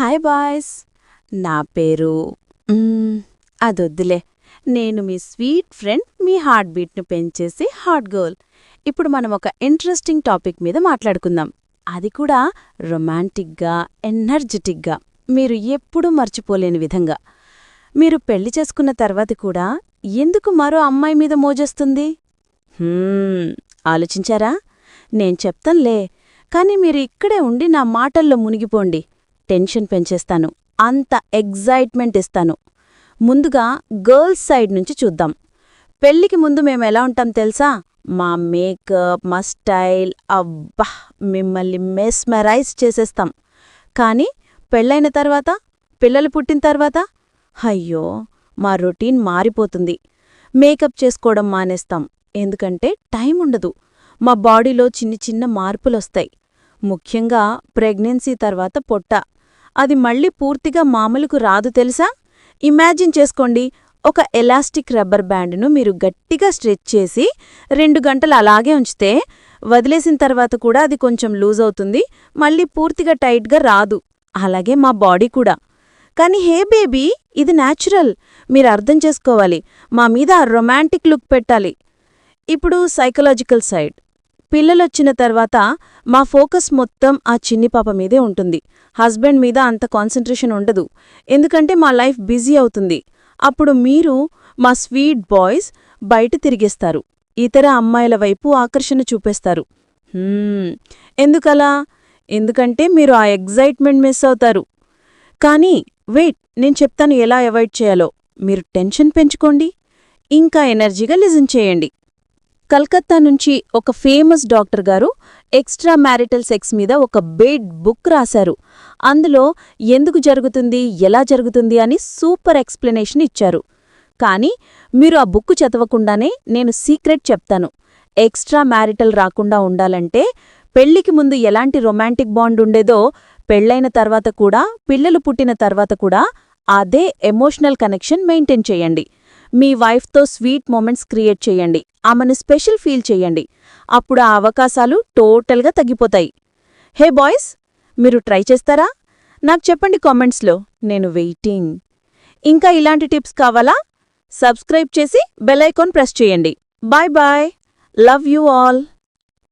Hi boys. నా పేరు అదొద్దులే. నేను మీ స్వీట్ ఫ్రెండ్ మీ హార్ట్ బీట్ను పెంచేసి హార్ట్ గర్ల్. ఇప్పుడు మనం ఒక ఇంట్రెస్టింగ్ టాపిక్ మీద మాట్లాడుకుందాం. అది కూడా రొమాంటిక్గా ఎనర్జెటిక్గా. మీరు ఎప్పుడూ మర్చిపోలేని విధంగా. మీరు పెళ్ళి చేసుకున్న తర్వాత కూడా ఎందుకు మరో అమ్మాయి మీద మోజేస్తుంది? ఆలోచించారా? నేను చెప్తాంలే కానీ మీరు ఇక్కడే ఉండి నా మాటల్లో మునిగిపోండి. టెన్షన్ పెంచేస్తాను. అంత ఎగ్జైట్మెంట్ ఇస్తాను. ముందుగా గర్ల్స్ సైడ్ నుంచి చూద్దాం. పెళ్ళికి ముందు మేము ఎలా ఉంటాం తెలుసా? మా మేకప్ మా స్టైల్ అబ్బా మిమ్మల్ని మెస్మరైజ్ చేసేస్తాం. కానీ పెళ్ళైన తర్వాత పిల్లలు పుట్టిన తర్వాత? అయ్యో మా రొటీన్ మారిపోతుంది. మేకప్ చేసుకోవడం మానేస్తాం. ఎందుకంటే టైం ఉండదు. మా బాడీలో చిన్న చిన్న మార్పులొస్తాయి. ముఖ్యంగా ప్రెగ్నెన్సీ తర్వాత పొట్ట. అది మళ్ళీ పూర్తిగా మామూలుకు రాదు తెలుసా? ఇమాజిన్ చేసుకోండి ఒక ఎలాస్టిక్ రబ్బర్ బ్యాండ్ను మీరు గట్టిగా స్ట్రెచ్ చేసి రెండు గంటలు అలాగే ఉంచితే వదిలేసిన తర్వాత కూడా అది కొంచెం లూజ్ అవుతుంది మళ్ళీ పూర్తిగా టైట్గా రాదు. అలాగే మా బాడీ కూడా. కానీ హే బేబీ ఇది న్యాచురల్. మీరు అర్థం చేసుకోవాలి మా మీద రొమాంటిక్ లుక్ పెట్టాలి. ఇప్పుడు సైకలాజికల్ సైడ్. పిల్లలొచ్చిన తర్వాత మా ఫోకస్ మొత్తం ఆ చిన్ని పాప మీదే ఉంటుంది. హస్బెండ్ మీద అంత కాన్సన్ట్రేషన్ ఉండదు. ఎందుకంటే మా లైఫ్ బిజీ అవుతుంది. అప్పుడు మీరు మా స్వీట్ బాయ్స్ బయట తిరిగేస్తారు. ఇతర అమ్మాయిల వైపు ఆకర్షణ చూపేస్తారు. ఎందుకలా? ఎందుకంటే మీరు ఆ ఎగ్జైట్మెంట్ మిస్ అవుతారు. కానీ వెయిట్ నేను చెప్తాను ఎలా అవాయిడ్ చేయాలో. మీరు టెన్షన్ పెంచుకోండి. ఇంకా ఎనర్జీగా లిజన్ చేయండి. కల్కత్తా నుంచి ఒక ఫేమస్ డాక్టర్ గారు ఎక్స్ట్రా మ్యారిటల్ సెక్స్ మీద ఒక బేడ్ బుక్ రాశారు. అందులో ఎందుకు జరుగుతుంది ఎలా జరుగుతుంది అని సూపర్ ఎక్స్ప్లెనేషన్ ఇచ్చారు. కానీ మీరు ఆ బుక్ చదవకుండానే నేను సీక్రెట్ చెప్తాను. ఎక్స్ట్రా మ్యారిటల్ రాకుండా ఉండాలంటే పెళ్ళికి ముందు ఎలాంటి రొమాంటిక్ బాండ్ ఉండేదో పెళ్ళైన తర్వాత కూడా పిల్లలు పుట్టిన తర్వాత కూడా అదే ఎమోషనల్ కనెక్షన్ మెయింటైన్ చేయండి. మీ వైఫ్తో స్వీట్ మూమెంట్స్ క్రియేట్ చేయండి. ఆమెను స్పెషల్ ఫీల్ చేయండి. అప్పుడు ఆ అవకాశాలు టోటల్గా తగ్గిపోతాయి. హే బాయ్స్ మీరు ట్రై చేస్తారా? నాకు చెప్పండి కామెంట్స్లో. నేను వెయిటింగ్. ఇంకా ఇలాంటి టిప్స్ కావాలా? సబ్స్క్రైబ్ చేసి బెల్ ఐకాన్ ప్రెస్ చేయండి. Bye bye. Love you all.